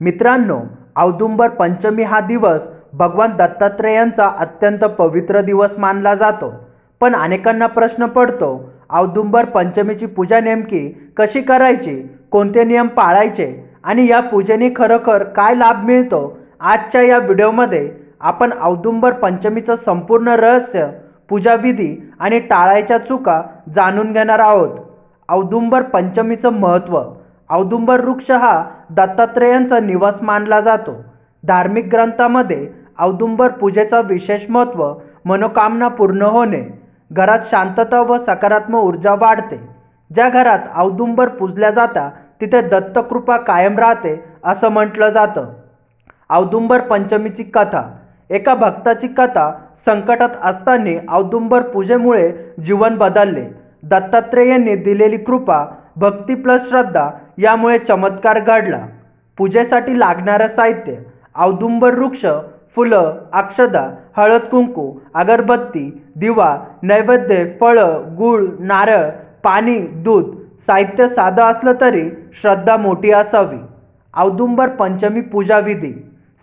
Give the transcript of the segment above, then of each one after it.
मित्रांनो औदुंबर पंचमी हा दिवस भगवान दत्तात्रेयांचा अत्यंत पवित्र दिवस मानला जातो. पण अनेकांना प्रश्न पडतो औदुंबर पंचमीची पूजा नेमकी कशी करायची कोणते नियम पाळायचे आणि या पूजेने खरोखर काय लाभ मिळतो? आजच्या या व्हिडिओमध्ये आपण औदुंबर पंचमीचं संपूर्ण रहस्य पूजाविधी आणि टाळायच्या चुका जाणून घेणार आहोत. औदुंबर पंचमीचं महत्त्व औदुंबर वृक्ष हा दत्तात्रेयांचा निवास मानला जातो. धार्मिक ग्रंथामध्ये औदुंबर पूजेचा विशेष महत्त्व मनोकामना पूर्ण होणे घरात शांतता व सकारात्मक ऊर्जा वाढते. ज्या घरात औदुंबर पूजल्या जाता तिथे दत्तकृपा कायम राहते असं म्हटलं जातं. औदुंबर पंचमीची कथा एका भक्ताची कथा संकटात असताना औदुंबर पूजेमुळे जीवन बदलले. दत्तात्रेयांनी दिलेली कृपा भक्ती प्लस श्रद्धा यामुळे चमत्कार घडला. पूजेसाठी लागणारं साहित्य औदुंबर वृक्ष फुलं अक्षदा हळद कुंकू अगरबत्ती दिवा नैवेद्य फळं गूळ नारळ पाणी दूध साहित्य साधं असलं तरी श्रद्धा मोठी असावी. औदुंबर पंचमी पूजा विधी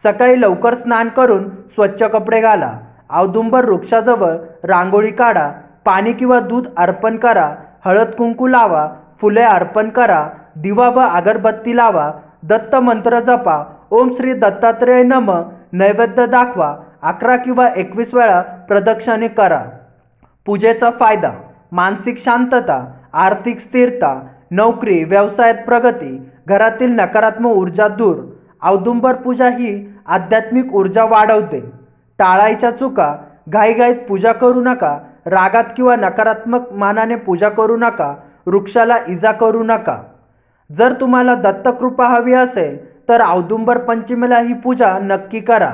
सकाळी लवकर स्नान करून स्वच्छ कपडे घाला. औदुंबर वृक्षाजवळ रांगोळी काढा. पाणी किंवा दूध अर्पण करा. हळद कुंकू लावा. फुले अर्पण करा दिवा व अगरबत्ती लावा दत्त मंत्र जपा ओम श्री दत्तात्रेय नम नैवेद्य दाखवा अकरा किंवा एकवीस वेळा प्रदक्षिणे करा. पूजेचा फायदा मानसिक शांतता आर्थिक स्थिरता नोकरी व्यवसायात प्रगती घरातील नकारात्मक ऊर्जा दूर औदुंबर पूजा ही आध्यात्मिक ऊर्जा वाढवते. टाळायच्या चुका घाईघाईत पूजा करू नका रागात किंवा नकारात्मक मानाने पूजा करू नका वृक्षाला इजा करू नका. जर तुम्हाला दत्तकृपा हवी असेल तर औदुंबर पंचमीला ही पूजा नक्की करा.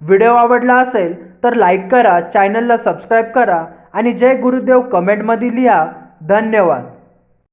व्हिडिओ आवडला असेल तर लाईक करा चॅनलला सबस्क्राईब करा आणि जय गुरुदेव कमेंटमध्ये लिहा. धन्यवाद.